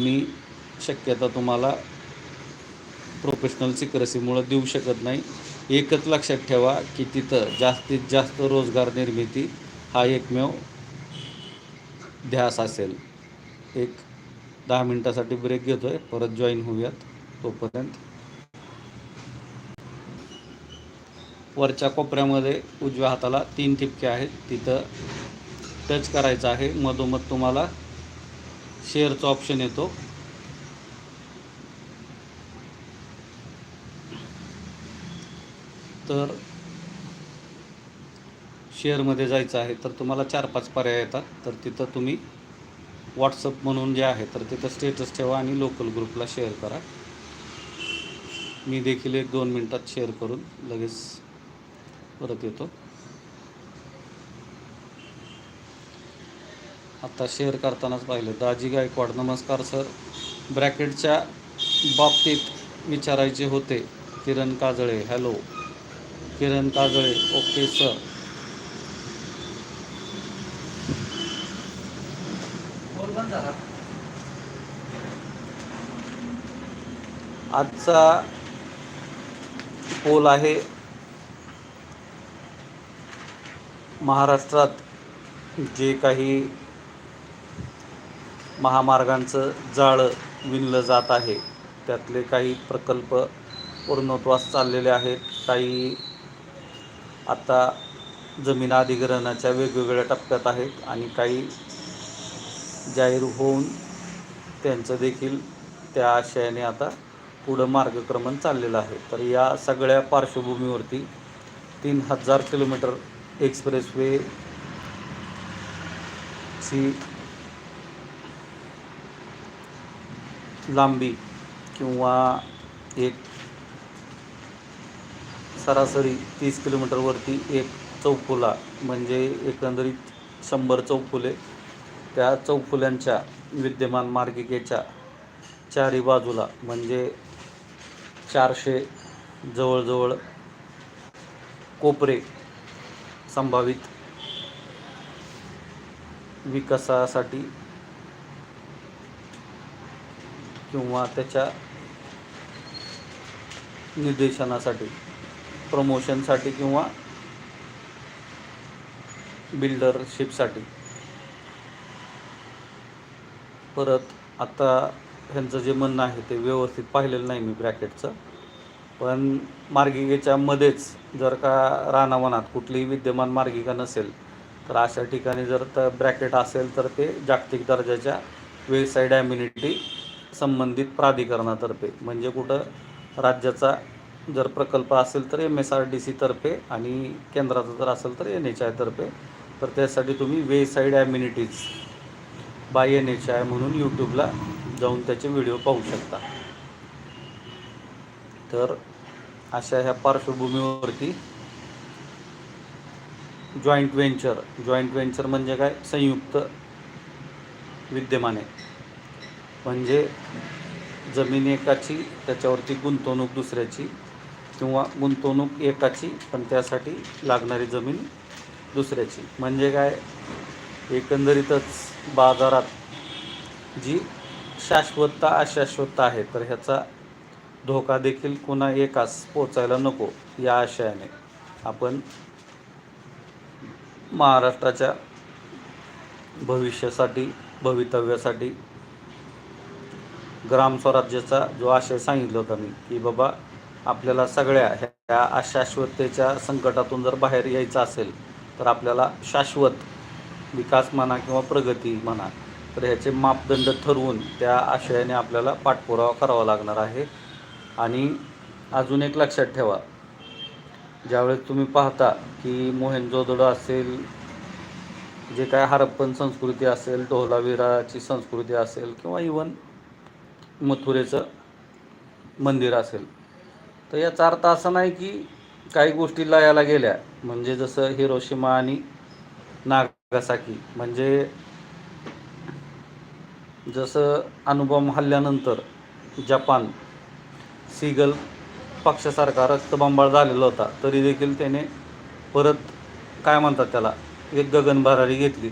मी शक्यता तुम्हाला प्रोफेशनल सिक्रेसीमुळं देऊ शकत नाही. एकच लक्षात ठेवा की तिथं जास्तीत जास्त रोजगार निर्मिती हा एकमेव ध्यास असेल. एक दहा मिनटासाठी ब्रेक घेतो आहे परत जॉईन होऊयात तोपर्यंत. वरच्या कोपऱ्यामध्ये उजव्या हाताला तीन ठिपके आहेत. तिथं टच करायचं आहे. मधोमध तुम्हाला शेअरचा ऑप्शन येतो. तर शेअरमध्ये जायचं आहे तर तुम्हाला चार पाच पर्याय येतात. तर तिथं तुम्ही व्हॉट्सअप म्हणून जे आहे तर तिथं स्टेटस ठेवा आणि लोकल ग्रुपला शेअर करा. मी देखील एक दोन मिनटात शेअर करून लगेच परत येतो. आता शेअर करतानाच पाहिलं. दाजी गायकवाड नमस्कार सर. ब्रॅकेटच्या बाबतीत विचारायचे होते. Kiran Kajale hello. Kiran Kajale okay sir. आजचा पोल आहे महाराष्ट्रात जे काही महामार्गांचं जाळं विणलं जात आहे. त्यातले काही प्रकल्प पूर्णत्वास चाललेले आहेत. काही आता जमीन अधिग्रहणाच्या वेगवेगळ्या टप्प्यात आहेत आणि काही जाहीर होऊन त्यांचं देखील त्या आशयाने आता पुढं मार्गक्रमण चाललेलं आहे. तर या सगळ्या पार्श्वभूमीवरती तीन हजार किलोमीटर एक्सप्रेसवे ची लांबी किंवा एक सरासरी तीस किलोमीटरवरती एक चौफुला म्हणजे एकंदरीत शंभर चौफुले त्या चौफुल्यांच्या विद्यमान मार्गिकेच्या चारी बाजूला म्हणजे चारशे जवळजवळ कोपरे संभावित विकासासाठी किंवा त्याच्या निर्देशनासाठी प्रमोशनसाठी किंवा बिल्डरशिपसाठी परत आता ह्यांचं जे म्हणणं आहे ते व्यवस्थित पाहिलेलं नाही मी ब्रॅकेटचं. पण मार्गिकेच्या मध्येच जर का रानावनात कुठलीही विद्यमान मार्गिका नसेल तर अशा ठिकाणी जर तर ब्रॅकेट असेल तर ते जागतिक दर्जाच्या वेसाईड ॲम्युनिटी संबंधित प्राधिकरणातर्फे म्हणजे कुठं राज्याचा जर प्रकल्प असेल तर एम एस आर डी सीतर्फे आणि केंद्राचा जर असेल तर एन एच आयतर्फे तर त्यासाठी तुम्ही way side amenities by N H I म्हणून यूट्यूबला जाऊन त्याचे व्हिडिओ पाहू शकता. तर अशा ह्या पार्श्वभूमीवरती जॉईंट व्हेंचर जॉईंट व्हेंचर म्हणजे काय? संयुक्त विद्यमान. आहे म्हणजे जमीन एकाची त्याच्यावरती गुंतवणूक दुसऱ्याची किंवा गुंतवणूक एकाची पण त्यासाठी लागणारी जमीन दुसऱ्याची. म्हणजे काय? एकंदरीतच बाजारात जी शाश्वतता अशाश्वतता आहे तर ह्याचा धोका देखील कुणा एकास पोचायला नको या आशयाने. आपण महाराष्ट्राच्या भविष्यासाठी भवितव्यासाठी ग्रामस्वराज्याचा जो आशय सांगितला होता मी की बाबा आपल्याला सगळ्या ह्या अशाश्वततेच्या संकटातून जर बाहेर यायचं असेल तर आपल्याला शाश्वत विकास म्हणा किंवा प्रगती म्हणा तर ह्याचे मापदंड ठरवून त्या आशयाने आपल्याला पाठपुरावा करावा लागणार आहे. आणि अजून एक लक्षात ठेवा ज्यावेळेस तुम्ही पाहता की मोहेंजोदडो असेल जे काय हरप्पन संस्कृती असेल ढोलावीराची संस्कृती असेल किंवा इवन मथुरेचं मंदिर असेल. तर याचा अर्थ असा नाही की काही गोष्टी लयाला गेल्या. म्हणजे जसं हिरोशिमा आणि नागासाकी. म्हणजे जसं अणुबॉम्ब हल्ल्यानंतर जपान सीगल पक्षासारखा रक्तबंबाळ झालेला होता. तरी देखील त्याने परत काय म्हणतात त्याला एक गगन भरारी घेतली.